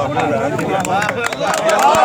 好，好，好，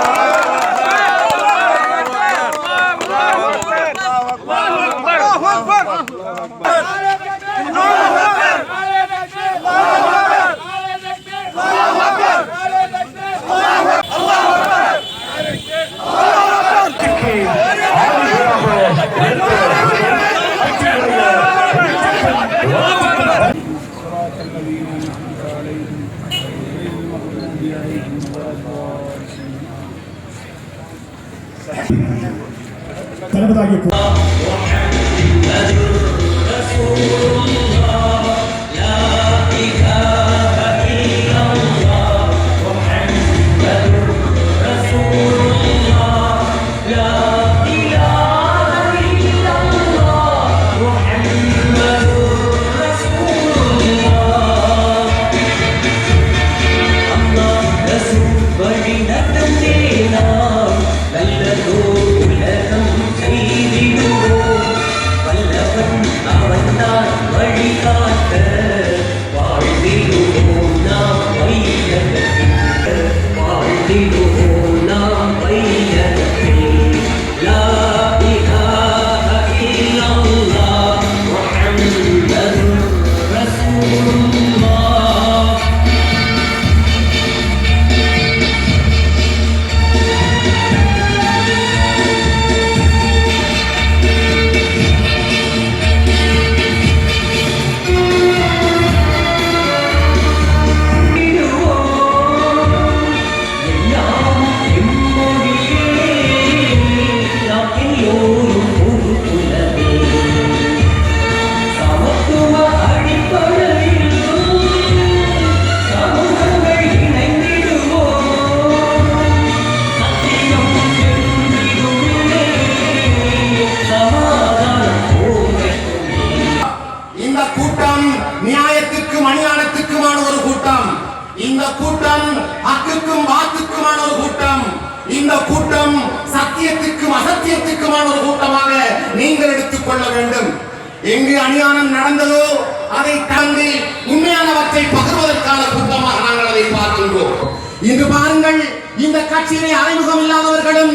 இன்று பாருங்கள் இந்த கட்சியிலே அறிமுகம் இல்லாதவர்களும்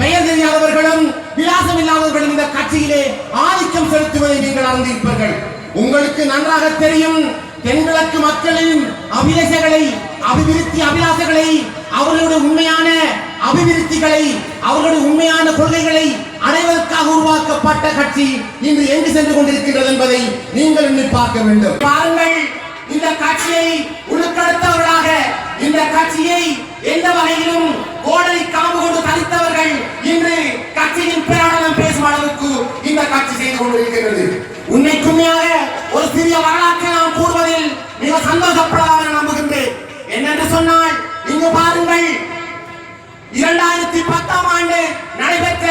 பெயர் தெரியாதவர்களும் விலாசம் இல்லாதவர்களும் இந்த கட்சியிலே ஆதிக்கம் செலுத்துவதை நீங்கள் அறிந்திருப்பீர்கள். உங்களுக்கு நன்றாக தெரியும் தென்கிழக்கு மக்களின் அபிலேசங்களை அபிவிருத்தி அபிலாசங்களை அவர்களுடைய உண்மையான அபிவிருத்திகளை அவர்களுடைய உண்மையான கொள்கைகளை அடைவதற்காக உருவாக்கப்பட்ட கட்சி இன்று எங்கு சென்று கொண்டிருக்கிறது என்பதை நீங்கள் எண்ணி பார்க்க வேண்டும். பாருங்கள் இந்த காட்சியை உழுக்கெடுத்தவர்களாக இந்த காட்சியை எந்த வகையிலும் கோடலை காம்பு கொண்டு தரித்தவர்கள் இன்று கட்சியின் பிரயாணம் பேசும் அளவுக்கு இந்த காட்சி செய்து கொண்டிருக்கிறது. உண்மைக்குமையாக ஒரு சிறிய வரலாற்றை நாம் கூறுவதில் மிக சந்தோஷப்படலாம் என நம்புகின்றேன். என்னென்று சொன்னால் இங்கு பாருங்கள் இரண்டாயிரத்தி பத்தாம் ஆண்டு நடைபெற்ற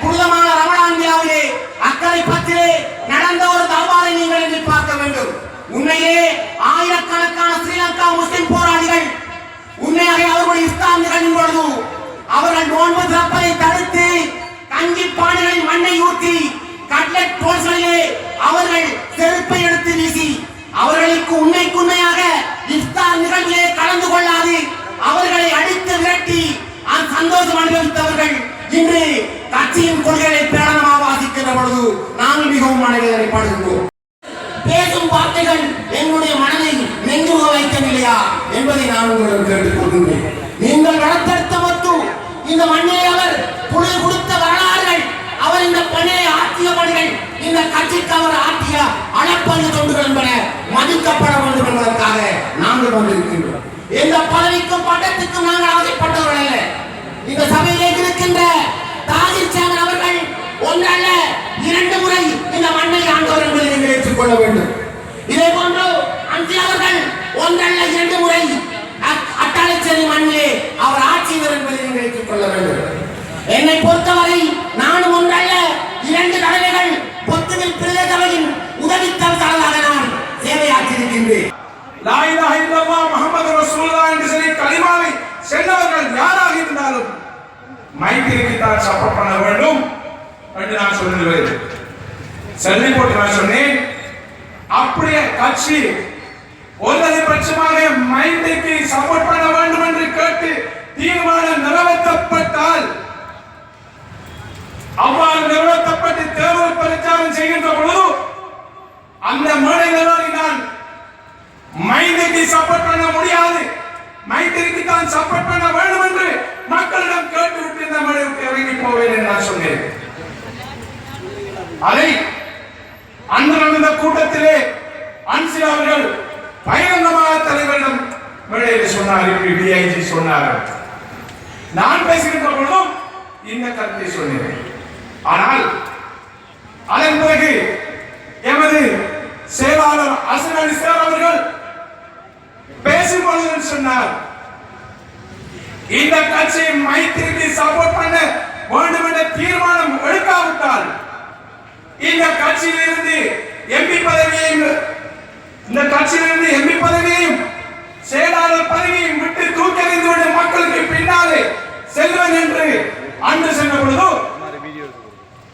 புனிதமான ரமலான் விழாவிலே அக்கறை பத்திலே நடந்த ஒரு தர்பாரை நீங்கள் எண்ணி பார்க்க வேண்டும் உண்மையிலே ஆயிரக்கணக்கான ஸ்ரீலங்கா முஸ்லிம் போராளிகள் உண்மையாக அவர்களுடைய இஸ்லாம் நிகழ்வும் பொழுது அவர்கள் நோன்பு திறப்பதை தடுத்து கஞ்சி பானைகளில் மண்ணை ஊற்றி கட்லெட் போல்களிலே அவர்கள் செருப்பை எடுத்து வீசி அவர்களுக்கு உண்மைக்கு உண்மையாக இஃப்தார் நிகழ்விலே கலந்து கொள்ளாது அவர்களை அடித்து விரட்டி அந்த சந்தோஷம் அனுபவித்தவர்கள் இன்று கட்சியின் கொள்கைகளை பேரணமாக வாசிக்கிற பொழுது நாங்கள் மிகவும் மனவேதனைப்படுகின்றோம் பேசும் வார்த்தைகள் எங்களுடைய மனதை நெஞ்சுக வைக்கவில்லையா என்பதை நான் உங்களிடம் கேட்டுக் கொள்கின்றேன். நீங்கள் வளர்த்தெடுத்தவர் இந்த மண்ணை அவர் புலி கொடுத்த வரலாறுகள் அவர் இந்த பணியை ஆற்றிய பணிகள் இந்த கட்சிக்கு அவர் ஆற்றிய அளப்பரிய தொண்டுகள் என்பன மதிக்கப்பட வேண்டும் என்பதற்காக நாங்கள் வந்திருக்கின்றோம். எந்த பதவிக்கும் பட்டத்துக்கும் நாங்கள் ஆசைப்பட்டவர்கள் அல்ல. இந்த சபையிலே இருக்கின்ற தாகிர் சேவன் அவர்கள் ஒன்றல்ல இரண்டு முறை இந்த மண்ணை ஆண்டவர் என்பதை நீங்கள் ஏற்றுக்கொள்ள வேண்டும். இதே போன்று அஞ்சு அவர்கள் ஒன்றல்ல இரண்டு முறை அட்டாளைச்சேரி மண்ணிலே அவர் ஆட்சியர் என்பதை நீங்கள் ஏற்றுக்கொள்ள வேண்டும். என்னை பொறுத்தவரை நானும் ஒன்றல்ல இரண்டு தடவைகள் பொத்துவில் பிரதேசவையின் உதவி உதவித்தவர்களாக நான் சேவையாற்றியிருக்கின்றேன். லா இலாஹ முகமது ரசூல்லா என்று சொல்லி கலிமாவை சென்றவர்கள் யாராக இருந்தாலும் மைத்திரிக்கு தான் சப்போர்ட் பண்ண வேண்டும் என்று நான் சொல்லுகிறேன். செல்வி போட்டு நான் சொன்னேன். அப்படியே கட்சி ஒருதலை பட்சமாக மைண்டுக்கு சப்போர்ட் பண்ண வேண்டும் என்று கேட்டு தீர்மானம் நிறைவேற்ற அவ்வாறு நிறைவேற்றப்பட்டு தேர்தல் பிரச்சாரம் செய்கின்ற பொழுது அந்த மேடைகளில் நான் மைண்டுக்கு சப்போர்ட் பண்ண முடியாது மைத்திரிக்கு தான் சப்போர்ட் பண்ண வேண்டும் என்று மக்களிடம் கேட்டுவிட்டு இந்த மேடை விட்டு இறங்கி போவேன் என்று நான் சொன்னேன் அதை அன்று நடந்த கூட்டத்திலே அன்சில் அவர்கள் பகிரங்கமாக தலைவரிடம் மேடையில் டிஐஜி சொன்னார்கள் நான் பேசுகின்ற பொழுதும் இந்த கருத்தை சொன்னேன். ஆனால் அதன் பிறகு எமது செயலாளர் அசன் அலி சார் அவர்கள் பேசும்பொழுது சொன்னார். இந்த கட்சி மைத்திரிக்கு சப்போர்ட் பண்ண வேண்டும் என்ற தீர்மானம் எடுக்காவிட்டால் இந்த கட்சியிலிருந்து எம்பி பதவியையும் இந்த கட்சியிலிருந்து எம்பி பதவியையும் செயலாளர் பதவியையும் விட்டு தூக்கறிந்து விட மக்களுக்கு பின்னாலே செல்வன் என்று அன்று சென்ற பொழுது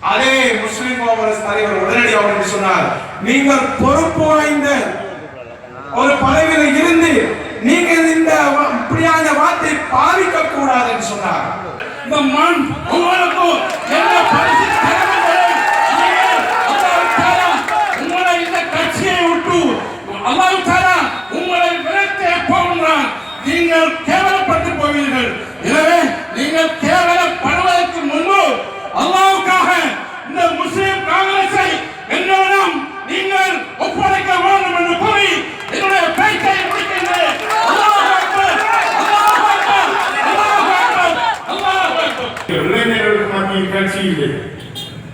அதே முஸ்லிம் காங்கிரஸ் தலைவர் உடனடியாக வந்து சொன்னார் நீங்கள் பொறுப்பு வாய்ந்த ஒரு பதவியில் இருந்து நீங்கள் இந்த வ- இப்படியான வார்த்தை பாவிக்க கூடாது என்று சொன்னார் இந்த மண் உங்களுக்கு என்ன பரிசு தரவில்லை. நீங்கள் அல்லாஹ் தஆலா உங்களை இந்த கட்சியை விட்டு அல்லாஹ் தஆலா உங்களை விரட்டே போகின்றான் நீங்கள் கேவலப்பட்டு போவீர்கள் எனவே நீங்கள் கேவலப்படுவதற்கு முன்பு அல்லாஹ்வுக்காக இந்த முஸ்லிம் காங்கிரஸை என்னிடம் நீங்கள் ஒப்படைக்க வேண்டும் என்று கூறி என்னுடைய பேச்சை முடிக்கின்றேன் அல்லாஹ் அக்பர் அல்லாஹ் அக்பர் அல்லாஹ் அக்பர் அல்லாஹ் அக்பர் இளைஞர்களுக்கு மத்தியில் கட்சி இல்லை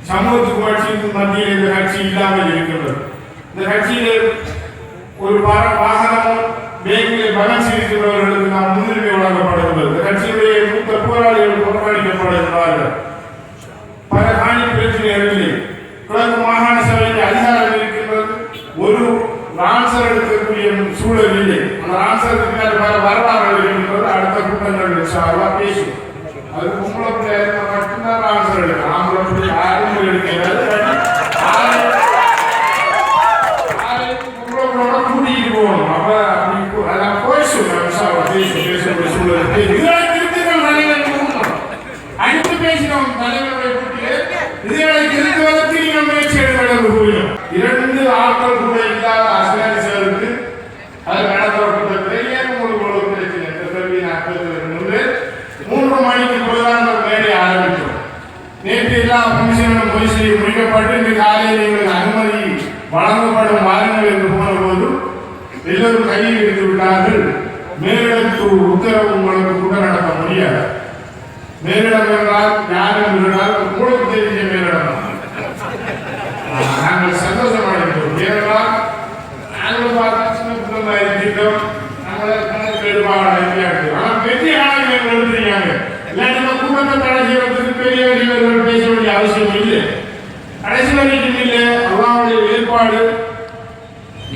சமூக கட்சிக்கு மத்தியில் இந்த கட்சி இல்லாமல் இருக்கிறது இந்த கட்சியில் ஒரு வாகனம் வேகில் பலன் இருக்கிறவர்களுக்கு நாம் முன்னுரிமை வழங்கப்படுகிறது இந்த கட்சியுடைய மூத்த போராளிகள் புறக்கணிக்கப்படுகிறார்கள் பல காணி பிரச்சனைகள் இல்லை கிழக்கு மாகாண சபையில் அதிகாரம் இருக்கின்றது. ஒரு ஆன்சர் எடுக்கக்கூடிய சூழல் இல்லை. அந்த ஆன்சருக்கு பின்னாடி பல வரலாறுகள் இருக்கின்றது. அடுத்த கூட்டங்கள் சார்பாக பேசுவோம் அது பொம்பளை பிள்ளை இருந்தா மட்டும்தான் ஆன்சர் எடுக்கும் ஆம்பளை பிள்ளை யாரும் எடுக்கிறது பொம்பளை பிள்ளையோட கூட்டிகிட்டு போகணும் அப்ப அப்படி போ- அதான் பேசும் இன்ஷால்லா பேசும் பேசக்கூடிய சூழல் பேசும். இதெல்லாம் திருத்தங்கள் தலைவர் கூட்டணும் அடுத்து பேசினோம் தலைவருடைய கூட்டிலே இதுகளை திருத்துவதற்கு நீங்கள் முயற்சி எடுக்க இரண்டு ஆட்கள் கூட இல்லாத அசலாரி அது நடந்த கூட்டத்தில் ஏன் உங்களுக்கு ஒரு பிரச்சனை இந்த கேள்வி நான் கேட்பதற்கு மூன்று மணிக்கு பொதுவான ஒரு மேடை ஆரம்பித்தோம். நேற்று எல்லா கமிஷனும் போய் செய்ய முடிக்கப்பட்டு இன்று காலையில் எங்களுக்கு அனுமதி வழங்கப்படும் வாருங்கள் என்று போன போது எல்லோரும் கையில் எடுத்து விட்டார்கள். மேலிடத்து உத்தரவு உங்களுக்கு கூட நடத்த முடியாது. மேலிடம் என்றால் யார் இருந்தால் உங்களுக்கு தெரியும் மேலிடம் ஆஹ், நாங்கள் சந்தோஷமடைந்தோம் ஏனென்றால் நாங்கள் பார்த்து சின்ன பிள்ளைங்களா இருக்கின்றோம் நாங்கள் கணக்கு எடுப்பாக இருக்கிறோம் ஆனால் பெரிய எழுதுறீங்க இல்லாட்டி இந்த கூட்டத்தை தடை செய்வதற்கு பெரிய இவர்கள் பேச வேண்டிய அவசியம் இல்லை. கடைசி வரைக்கும் இல்லை. அல்லாவுடைய ஏற்பாடு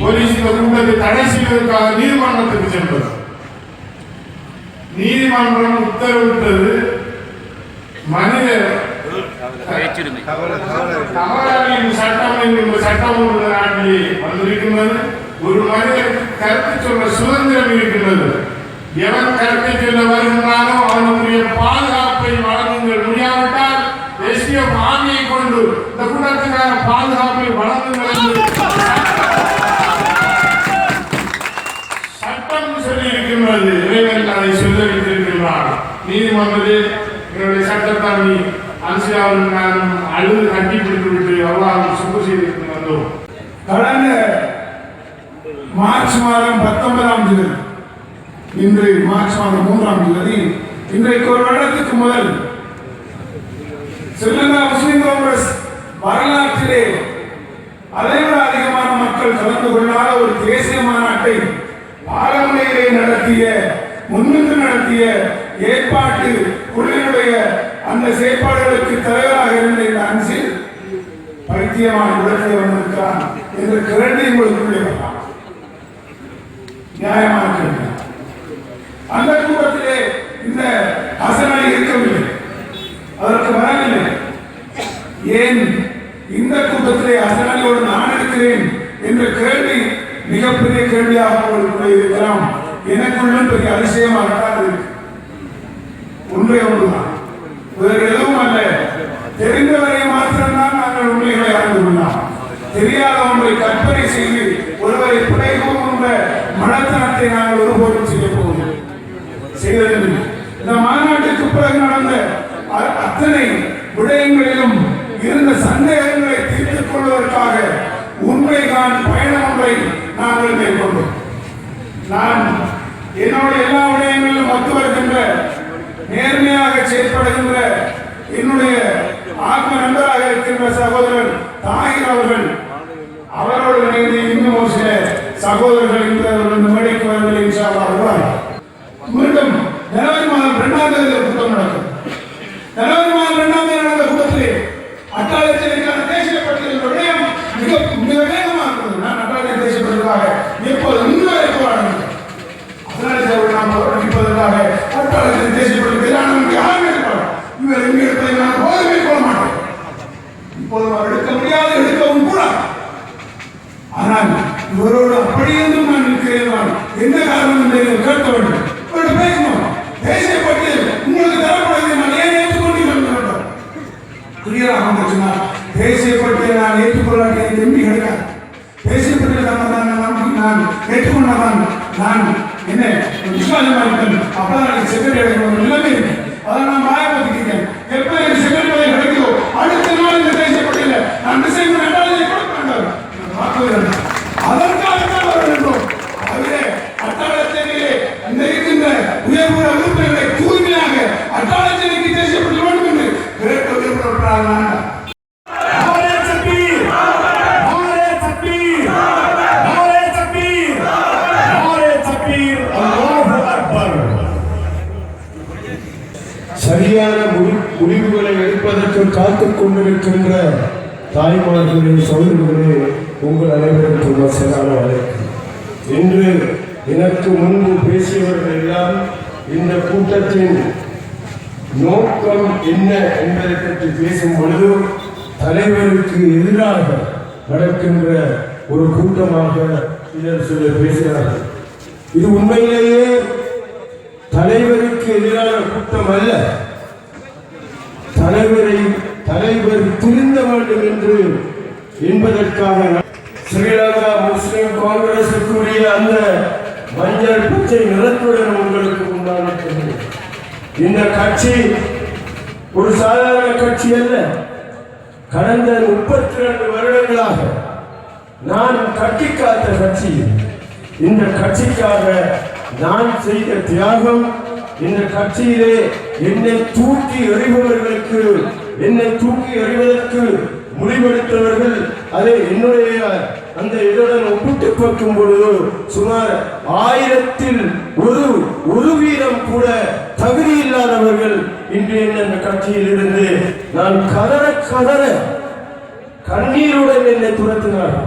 போலீஸ் இந்த கூட்டத்தை தடை செய்வதற்காக நீதிமன்றத்துக்கு சென்றது. நீதிமன்றம் உத்தரவிட்டது மனித தவறாளின் சட்டம் என்கின்ற சட்டம் உள்ள நாட்டிலே வந்திருக்கின்றது. ஒரு மனிதனுக்கு கருத்து சொல்ல சுதந்திரம் இருக்கின்றது. எவன் கருத்தை செல்ல வருகின்றானோ அவனுடைய பாதுகாப்பை வழங்குங்கள். முடியாவிட்டால் தேசிய ஆணையை கொண்டு இந்த கூட்டத்துக்கான பாதுகாப்பை வழங்குங்கள் என்று சட்டம் சொல்லி இருக்கின்றது இறைவன் அதை சொல்ல வைத்திருக்கின்றார் நீதிமன்றத்தில் என்னுடைய சட்டத்தாமி அன்சியாவில் நான் அழுது கட்டி பிடித்து விட்டு அவ்வாறு சுப்பு செய்து வந்தோம் கடந்த மார்ச் மாதம் பத்தொன்பதாம் தேதி இன்று மார்ச் மாதம் மூன்றாம் தேதி இன்றைக்கு ஒரு வருடத்துக்கு முதல் ஸ்ரீலங்கா முஸ்லிம் காங்கிரஸ் வரலாற்றிலே அதைவிட அதிகமான மக்கள் கலந்து கொள்ளாத ஒரு தேசிய மாநாட்டை பாரம்பரியிலே நடத்திய முன்னின்று நடத்திய ஏற்பாட்டு குழுவினுடைய அந்த செயற்பாடுகளுக்கு தலைவராக இருந்த இந்த அன்சில் பைத்தியமான இடத்தை வந்திருக்கிறான் என்ற கிரண்டை உங்களுக்குள்ளே வரலாம் நியாயமான கேள்வி அந்த கூட்டத்திலே இந்த ஹசனை இருக்கவில்லை அதற்கு வரவில்லை ஏன் இந்த கூட்டத்திலே ஹசனாலியோடு நான் இருக்கிறேன் என்ற கேள்வி மிகப்பெரிய கேள்வி கேள்வியாக உங்களுக்கு இருக்கலாம் எனக்குள்ளும் பெரிய அதிசயமாகத்தான் இருக்கு உண்மை ஒன்றுதான் வேறு எதுவும் அல்ல தெரிந்தவரை மாத்திரம்தான் நாங்கள் உண்மைகளை அறிந்து கொள்ளலாம் தெரியாத ஒன்றை கற்பனை செய்து ஒருவரை பிழை கூறுகின்ற மனத்தாட்டை நாங்கள் ஒருபோதும் கொண்டிருக்கின்ற தாய்மார்களே சோதரிகளே உங்கள் அனைவருக்கும் வசனான வணக்கம் இன்று எனக்கு முன்பு பேசியவர்கள் எல்லாம் இந்த கூட்டத்தின் நோக்கம் என்ன என்பதை பற்றி பேசும் பொழுது தலைவருக்கு எதிராக நடக்கின்ற ஒரு கூட்டமாக சிலர் சிலர் பேசுகிறார்கள். இது உண்மையிலேயே தலைவருக்கு எதிரான கூட்டம் அல்ல. தலைவரை தலைவர் திருந்த வேண்டும் என்று என்பதற்காக ஸ்ரீலங்கா முஸ்லிம் காங்கிரசுக்குரிய அந்த மஞ்சள் பச்சை நிறத்துடன் உங்களுக்கு உண்டானது இந்த கட்சி ஒரு சாதாரண கட்சி அல்ல. கடந்த முப்பத்தி ரெண்டு வருடங்களாக நான் கட்டி காத்த கட்சி. இந்த கட்சிக்காக நான் செய்த தியாகம் இந்த கட்சியிலே என்னை தூக்கி எறிபவர்களுக்கு என்னை தூக்கி எறிவதற்கு முடிவெடுத்தவர்கள் அதை என்னுடைய அந்த இதுடன் ஒப்பிட்டு பார்க்கும் பொழுது சுமார் ஆயிரத்தில் ஒரு ஒரு வீதம் கூட தகுதி இல்லாதவர்கள் இன்று என்ன கட்சியில் இருந்து நான் கதற கதற கண்ணீருடன் என்னை துரத்தினார்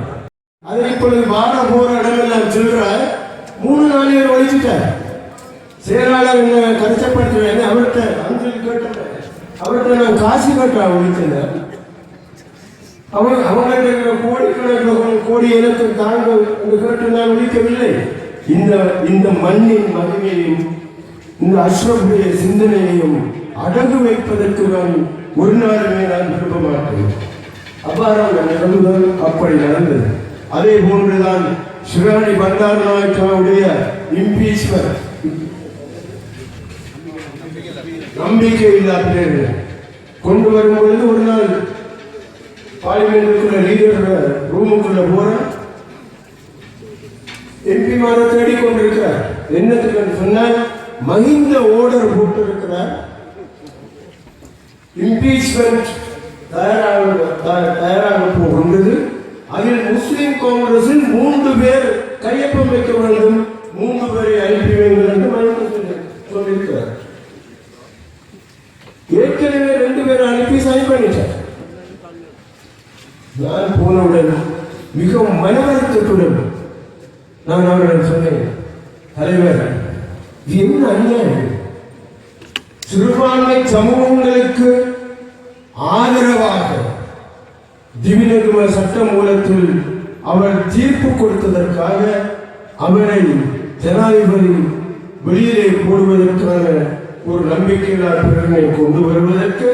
அதை இப்பொழுது வார போற இடமெல்லாம் செல்ற மூணு நாலு பேர் செயலாளர் என்ன கருத்தப்படுத்துவேன் அவர்கிட்ட அஞ்சலி கேட்டேன். அவர்கிட்ட நான் காசு கட்ட ஒழிச்சேன் அவன் அவங்கள்ட்ட இருக்கிற கோடிக்கணக்கில் கோடி எனக்கு தாங்க என்று கேட்டு நான் ஒழிக்கவில்லை. இந்த இந்த மண்ணின் மகிமையையும் இந்த அஸ்ரஃபுடைய சிந்தனையையும் அடகு வைப்பதற்கு நான் ஒரு நாளுமே நான் விரும்ப மாட்டேன். அவ்வாறான நிகழ்வுகள் அப்படி நடந்தது. அதே போன்றுதான் சிராணி பண்டாரநாயக்காவுடைய இம்பீஸ்வர் இம்பீச்மெண்ட் நம்பிக்கை இல்லா பிள்ளைகள் கொண்டு வரும்பொழுது ஒரு நாள் பார்லிமெண்ட்டுக்குள்ள லீடர் ரூமுக்குள்ள போற எம்பி மார தேடி கொண்டிருக்கிறார் என்னத்துக்கு சொன்னால் மஹிந்த ஓர்டர் போட்டு இருக்கிறார் இம்பீச்மெண்ட் தயாராக தயாராக போகின்றது அதில் முஸ்லிம் காங்கிரஸில் மூன்று பேர் கையொப்பம் வைக்க வேண்டும். மூன்று பேரை அனுப்பி வேண்டும் என்று மஹிந்த சொல்லி- சொல்லியிருக்கிறார் ஏற்கனவே ரெண்டு பேரை அனுப்பி சைன் பண்ணிட்டார் நான் மிகவும் மனவருத்தத்துடன் நான் அவரிடம் சொன்னேன் தலைவர் இது என்ன அநியாயம்? சிறுபான்மை சமூகங்களுக்கு ஆதரவாக திவினகும சட்ட மூலத்தில் அவர் தீர்ப்பு கொடுத்ததற்காக அவரை ஜனாதிபதி வெளியிலே போடுவதற்கான ஒரு நம்பிக்கையில்லா பிரேரணை கொண்டு வருவதற்கு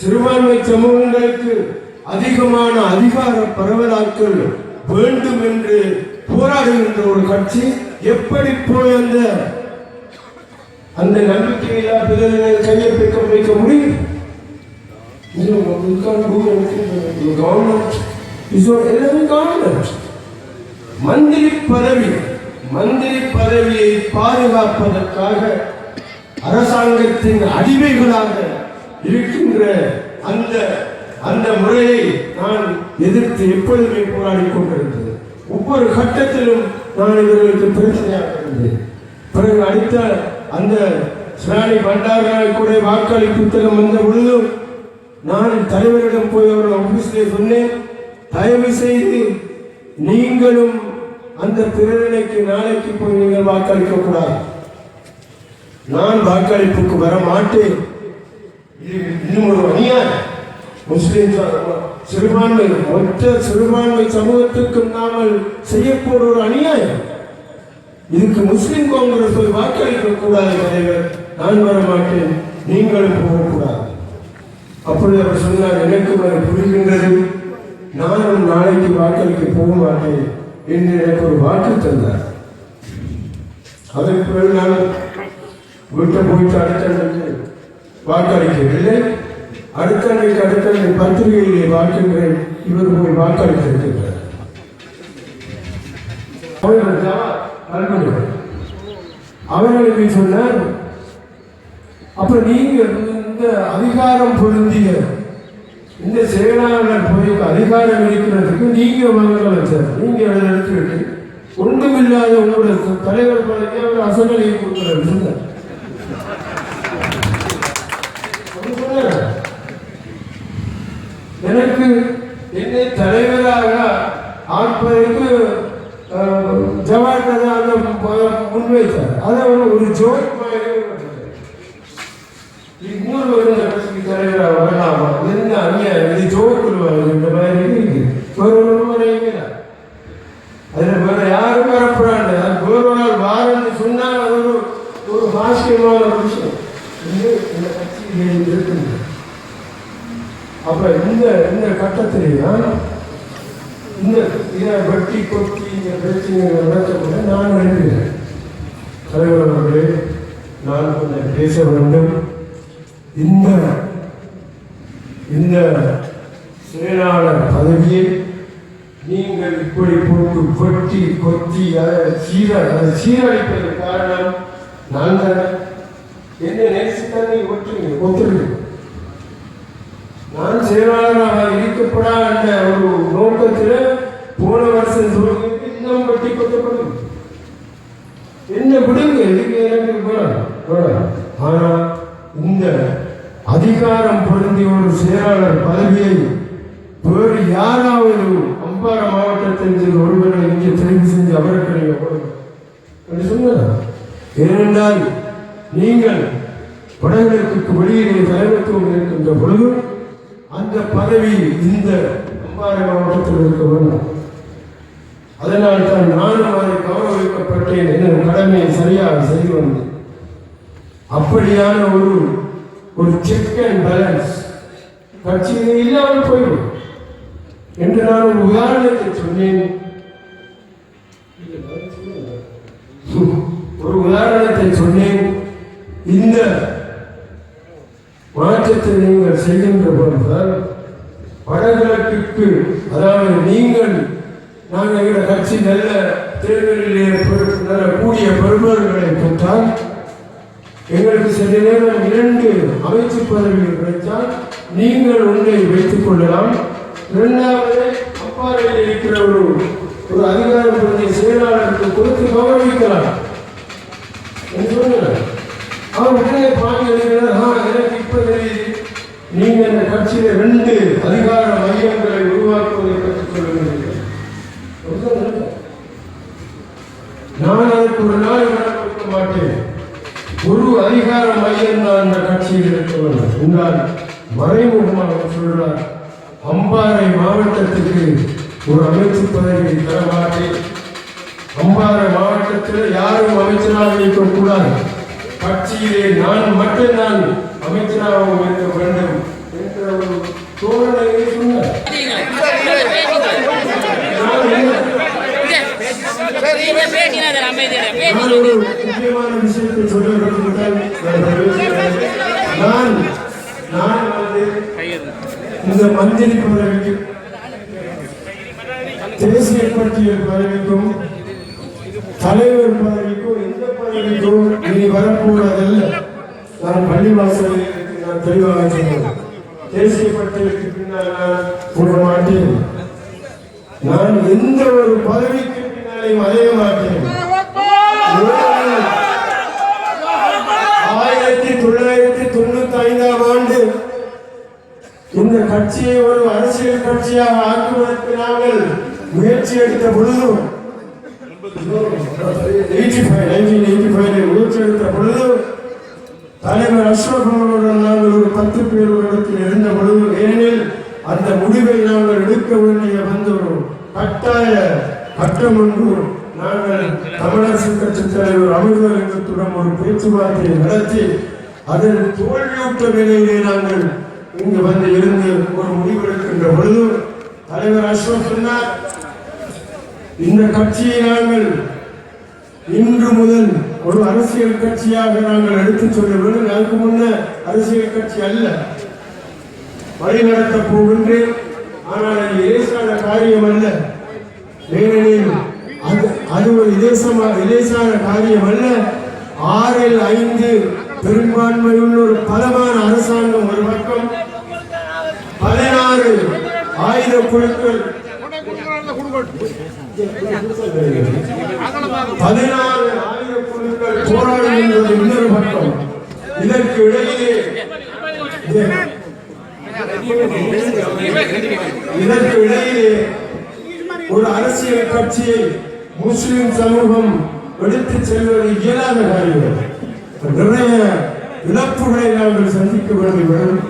சிறுபான்மை சமூகங்களுக்கு அதிகமான அதிகார பரவலாக்கள் வேண்டும் என்று போராடுகின்ற ஒரு கட்சி எப்படி போய் அந்த அந்த நம்பிக்கையில்லா கையை கையெழுப்பிக்க வைக்க முடியும்? You know, மந்திரி பதவி மந்திரி பதவியை பாதுகாப்பதற்காக அரசாங்கத்தின் அடிமைகளாக இருக்கின்ற அந்த அந்த முறையை நான் எதிர்த்து எப்பொழுதுமே போராடி கொண்டிருந்தது. ஒவ்வொரு கட்டத்திலும் நான் இவர்களுக்கு பிரச்சனையாக இருந்தேன் பிறகு அடுத்த அந்த ஸ்ராணி பண்டாரநாயக் கூட வாக்களிப்பு புத்தகம் வந்த பொழுதும் நான் தலைவரிடம் போய் அவர்கள் ஆஃபீஸில் சொன்னேன். தயவு செய்து நீங்களும் அந்த பிரேரணைக்கு நாளைக்கு போய் நீங்கள் வாக்களிக்க கூடாது. நான் வாக்களிப்புக்கு வர மாட்டேன் இது இன்னும் ஒரு அநியாயம். முஸ்லீம் சிறுபான்மை மொத்த சிறுபான்மை சமூகத்துக்கும் நாமல் செய்யக்கூட ஒரு அநியாயம். இதுக்கு முஸ்லிம் காங்கிரஸ் போய் வாக்களிக்க கூடாது தலைவர். நான் வர மாட்டேன் நீங்களும் போகக்கூடாது. அப்படி அவர் சொன்னார் எனக்கு அது புரிகின்றது. நானும் நாளைக்கு வாக்களிக்க போக மாட்டேன் என்று எனக்கு ஒரு வாக்கு தந்தார். அதற்கு பிறகு நான் வீட்டை போயிட்டு அடுத்த வாக்களிக்கவில்லை. அடுத்தண்டைக்கு அடுத்தண்டை பத்திரிகையிலே பார்க்கின்றேன். இவர் போய் வாக்களித்திருக்கின்றார். அவர்கள் ஜவா- நண்பர்கள். அவர்களுக்கு சொன்னார் அப்ப நீங்க இந்த அதிகாரம் பொருந்திய இந்த செயலாளர் போய் அதிகாரம் இருக்கிறதுக்கு நீங்க வாங்கலாம் சார் நீங்க அதை எடுத்துக்கிட்டு ஒன்றுமில்லாத உங்களோட தலைவர் பதவியை அவர் அசமலையை கொடுக்கிறார் சொன்னார். அவர் சொன்னார், எனக்கு என்னை தலைவராக ஆட்பதற்கு அஹ், ஜவஹர்லால் முன்வைத்தார். அதை அவர் ஒரு ஜோதி மாதிரி விட்டார். கட்சிக்கு தலைவராக வரலாமா? என்ன அநியாயம்? இது ஜோக்குள் இந்த மாதிரி இருக்கு. ஒரு வேற யாரும் அது ஒரு ஆள் வாரன்னு அது ஒரு ஒரு பாசியமான விஷயம். இந்த கட்சியில் இருக்குது. அப்ப இந்த இந்த கட்டத்திலேயே இதை வெட்டி கொட்டி இங்கே பிரச்சனைகள் நடக்கக்கூட நான் எழுதுகிறேன் தலைவர் அவர்களே நான் கொஞ்சம் பேச வேண்டும். இந்த இந்த செயலாளர் பதவியை நீங்கள் இப்படி போட்டு கொட்டி கொத்தி அதை சீர அதை சீரழிப்பதற்கு காரணம் நான் தானே என்ன நேசித்தான் ஒற்றுங்க ஒத்துருங்க நான் செயலாளராக இருக்கப்படா என்ற ஒரு நோக்கத்தில் போன வருஷம் சூழ்நிலைக்கு இன்னும் வட்டி கொத்தப்படும் என்ன விடுங்க எதுக்கு எனக்கு வேணாம் ஆனா இந்த அதிகாரம் பொருந்திய ஒரு செயலாளர் பதவியை வேறு யாராவது அம்பார மாவட்டத்தில் ஒருவரை இங்கே தெரிவு செஞ்சு அவருக்கு நீங்க கொடுங்க. என்று ஏனென்றால் நீங்கள் வடகிழக்கு வெளியிலே தலைமைத்துவம் இருக்கின்ற பொழுது அந்த பதவி இந்த அம்பாறை மாவட்டத்தில் இருக்க வேண்டும். அதனால் தான் நானும் அதை கௌரவிக்கப்பட்டேன் என்ற கடமையை சரியாக செய்து வந்தேன் அப்படியான ஒரு ஒரு செக் அண்ட் பேலன்ஸ் கட்சியில் இல்லாமல் போய்விடும் என்று நான் ஒரு உதாரணத்தை சொன்னேன். ஒரு உதாரணத்தை சொன்னேன். இந்த மாற்றத்தை நீங்கள் செய்கின்ற பொழுது வடகிழக்குக்கு அதாவது நீங்கள் நாங்கள் எங்கள் கட்சி நல்ல தேர்தலிலே நல்ல கூடிய பெருமர்களை பெற்றால் எங்களுக்கு சில நேரம் இரண்டு அமைச்சு பதவிகள் கிடைத்தால் நீங்கள் ஒன்றை வைத்துக் கொள்ளலாம். இரண்டாவது அப்பாறையில் இருக்கிற ஒரு ஒரு அதிகாரம் பிரதி செயலாளருக்கு கொடுத்து கௌரவிக்கலாம். அவர் உடனே பாடி எழுதினார் "ஆ, எனக்கு இப்ப தெரியுது. நீங்க இந்த கட்சியில ரெண்டு அதிகார மையங்களை உருவாக்குவதை பற்றி சொல்லுங்கள் நான் அதற்கு ஒரு நாள் இடம் கொடுக்க மாட்டேன் ஒரு ஐயன்தான் அந்த கட்சியில் இருக்க என்றால் மறைமுகமாக சொல்றார் அம்பாறை மாவட்டத்துக்கு ஒரு அமைச்சு பதவியை தர மாட்டேன் அம்பாறை மாவட்டத்தில் யாரும் அமைச்சராக இருக்கக்கூடாது. கட்சியிலே நான் மட்டும்தான் அமைச்சராக இருக்க வேண்டும் என்கிற ஒரு தோரணையை சொன்னார் நான் என்ன- நான் ஒரு முக்கியமான விஷயத்தை சொல்ல விரும்புகிறேன். நான் நான் வந்து இந்த மந்திரி பதவிக்கு தேசிய பட்டியல் பதவிக்கும் தலைவர் பதவிக்கும் எந்த பதவிக்கும் இனி வரப்போவதல்ல. நான் பள்ளிவாசலில் நான் தெளிவாக சொன்னேன். தேசிய பட்டியலுக்கு பின்னால் நான் போட மாட்டேன். நான் எந்த ஒரு பதவிக்கு பின்னாலையும் அலைய ஆயிரத்தி தொள்ளாயிரத்தி தொண்ணூத்தி ஐந்தாம் ஆண்டு இந்த கட்சியை ஒரு அரசியல் கட்சியாக ஆக்குவதற்கு நாங்கள் முயற்சி எடுத்த பொழுதும் 85, 1985 முயற்சி எடுத்த பொழுது தலைவர் அஸ்ரப் அவர்களுடன் நாங்கள் ஒரு பத்து பேர் ஒரு இடத்தில் இருந்த பொழுது ஏனெனில் அந்த முடிவை நாங்கள் எடுக்க வேண்டிய வந்த ஒரு கட்டாய கட்டம் ஒன்று நாங்கள் தமிழரசு கட்சி தலைவர் அமிர்தத்துடன் ஒரு பேச்சுவார்த்தையை நடத்தி அதில் தோல்வியுற்ற நிலையிலே நாங்கள் இங்கு வந்து இருந்து ஒரு முடிவெடுக்கின்ற பொழுது தலைவர் அசோக் சொன்னார் இந்த கட்சியை நாங்கள் இன்று முதல் ஒரு அரசியல் கட்சியாக நாங்கள் எடுத்துச் சொல்ல அதுக்கு முன்ன அரசியல் கட்சி அல்ல. வழிநடத்தப் போகின்றேன் ஆனால் அது லேசான காரியம் அல்ல. ஏனெனில் அது அது ஒரு இலேசமா இலேசான காரியம் அல்ல. ஆறில் ஐந்து பெரும்பான்மையுள்ள ஒரு பலமான அரசாங்கம் ஒரு பக்கம். பதினாறு ஆயுத குழுக்கள். பதினாறு ஆயுத குழுக்கள் போராடுகின்றது இன்னொரு பக்கம். இதற்கு இடையிலே இதற்கு இடையிலே ஒரு அரசியல் கட்சியை முஸ்லிம் சமூகம் எடுத்துச் செல்வது இயலாத காரியம். நிறைய இழப்புகளை நாங்கள் சந்திக்க வேண்டி வரும்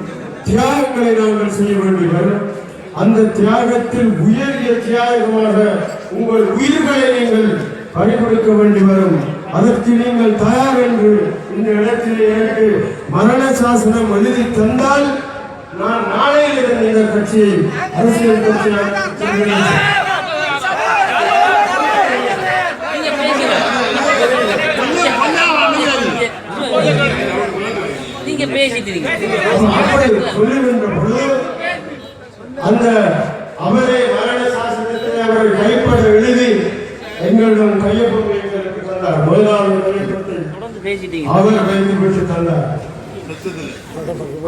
தியாகங்களை நாங்கள் செய்ய வேண்டி வரும் அந்த தியாகத்தில் உயரிய தியாகமாக உங்கள் உயிர்களை நீங்கள் பறிகொடுக்க வேண்டி வரும். அதற்கு நீங்கள் தயார் என்று இந்த இடத்தில் எனக்கு மரண சாசனம் எழுதி தந்தால் நான் நாளையிலிருந்து இந்த கட்சியை அரசியல் கட்சியாக சொல்கிறேன். நீங்க பேசிட்டு இருக்கீங்க அப்படி சொல்லுகின்ற பொழுது அந்த அவரே மரண சாசனத்தை அவர் கைப்பட எழுதி எங்களிடம் கையொப்பம் எங்களுக்கு தந்தார் முதலாவது கையொப்பத்தை பேசிட்டீங்க. அவர் தந்தார்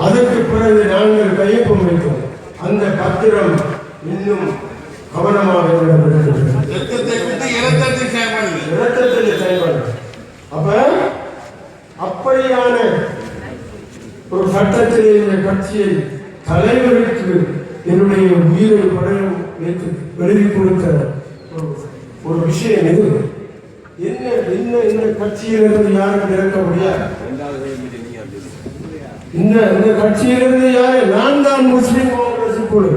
அதற்கு பிறகு நாங்கள் கையொப்பம் வைத்தோம் அந்த பத்திரம் இன்னும் கவனமாக விடப்பட்டிருக்கிறது ரத்தத்தை குத்தி இரத்தத்தை சேவல் இரத்தத்தில் செயல்படு அப்ப அப்படியான ஒரு சட்டத்திலே இந்த கட்சியை தலைவருக்கு என்னுடைய உயிரை படையும் வைத்து எழுதி கொடுத்த ஒரு- ஒரு விஷயம் இது என்ன என்ன இந்த கட்சியிலிருந்து யாரும் முடியாது. இந்த இந்த கட்சியிலிருந்து யாரு? நான் தான் முஸ்லிம் காங்கிரஸ் குழு.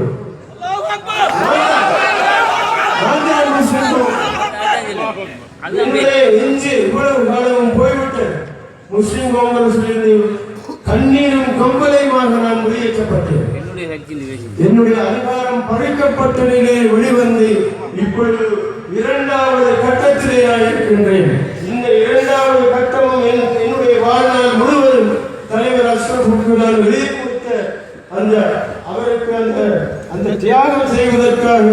என்னுடைய இவ்வளவு காலமும் போய்விட்டு முஸ்லிம் காங்கிரஸிலிருந்து கண்ணீரும் கம்பலையுமாக நான் வெளியேற்றப்பட்டேன். என்னுடைய அதிகாரம் பறிக்கப்பட்ட நிலையில் வெளிவந்து இப்பொழுது இரண்டாவது கட்டத்திலே நான் இருக்கின்றேன் இந்த இரண்டாவது கட்டமும் என்- என்னுடைய வாழ்நாள் முழுவதும் தலைவர் அஷ்ரஃபுக்கு கொடுத்த அந்த அவருக்கு அந்த அந்த தியாகம் செய்வதற்காக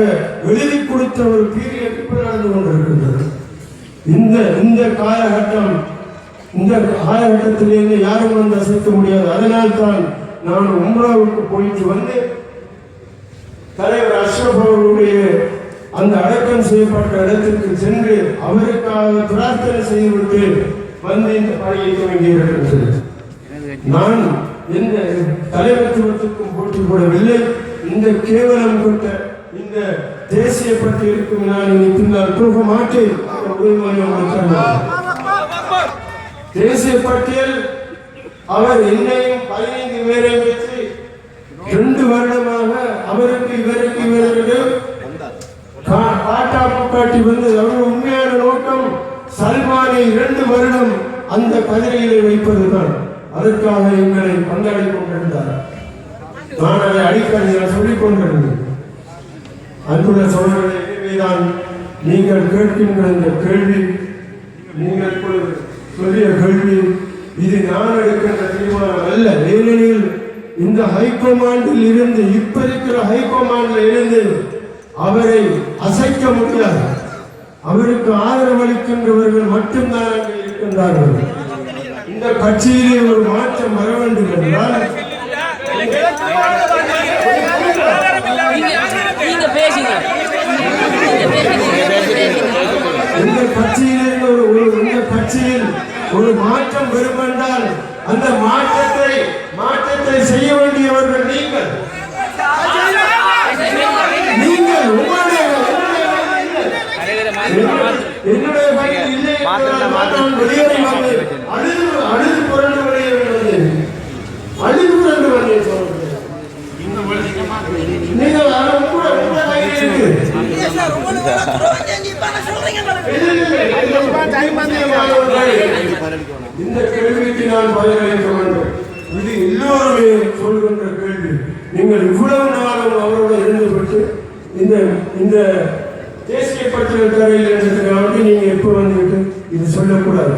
எழுதி கொடுத்த ஒரு பீரியட் இப்ப நடந்து கொண்டிருக்கின்றது. இந்த இந்த காலகட்டம் இந்த காலகட்டத்திலிருந்து யாரும் வந்து அசைக்க முடியாது. அதனால் தான் நான் உம்ராவுக்கு போயிட்டு வந்து தலைவர் அஷ்ரப் அவர்களுடைய அந்த அடக்கம் செய்யப்பட்ட இடத்திற்கு சென்று அவருக்காக பிரார்த்தனை செய்துவிட்டு வந்து இந்த பணியை துவங்கி இருக்கின்றது நான் எந்த தலைவத்துவத்துக்கும் போட்டி போடவில்லை இந்த கேவலம் கொண்ட இந்த தேசிய பட்டியலுக்கும் நான் இனி பின்னால் போக மாட்டேன். தேசிய பட்டியல் அவர் என்னையும் பதினைந்து பேரை வச்சு ரெண்டு வருடமாக அவருக்கு இவருக்கு இவருக்கு கா- காட்டா வந்து வந்தது உண்மையான நோக்கம் சல்மானை இரண்டு வருடம் அந்த கதிரையிலே வைப்பதுதான். அதற்காக எங்களை பந்தாடி கொண்டிருந்தார். நான் அதை அடிக்கடி சொல்லிக் கொண்டிருந்தேன். அன்புள்ள சோழர்களை எனவேதான் நீங்கள் கேட்கின்ற இந்த கேள்வி நீங்கள் இப்பொழுது சொல்லிய கேள்வி இது நான் எடுக்கின்ற தீர்மானம் அல்ல. ஏனெனில் இந்த ஹைகமாண்டில் இருந்து இப்ப இருக்கிற ஹைகமாண்டில் இருந்து அவரை அசைக்க முடியாது. அவருக்கு ஆதரவளிக்கின்றவர்கள் மட்டும்தான் அங்கே இருக்கின்றார்கள். இந்த கட்சியிலே ஒரு மாற்றம் வர வேண்டும் என்றால் நீங்க பேசுங்க இந்த கட்சியில் ஒரு ஒரு- இந்த கட்சியில் ஒரு மாற்றம் வரும் அந்த மாற்றத்தை மாற்றத்தை செய்ய வேண்டியவர்கள் நீங்கள். என்னுடைய கையில் இல்லை வெளியேறி அழுது அழுது புரண்டு வெளியேறி அழுது புரண்டு வந்தேன் நீங்கள் இந்த கேள்விக்கு நான் பதிலளிக்க வேண்டும் இது எல்லோருமே சொல்கின்ற கேள்வி. நீங்கள் இவ்வளவு நாளும் அவரோட இருந்துவிட்டு இந்த இந்த தேசிய பட்டியல் தரையில் நீங்க எப்போ வந்துட்டு இது சொல்லக்கூடாது.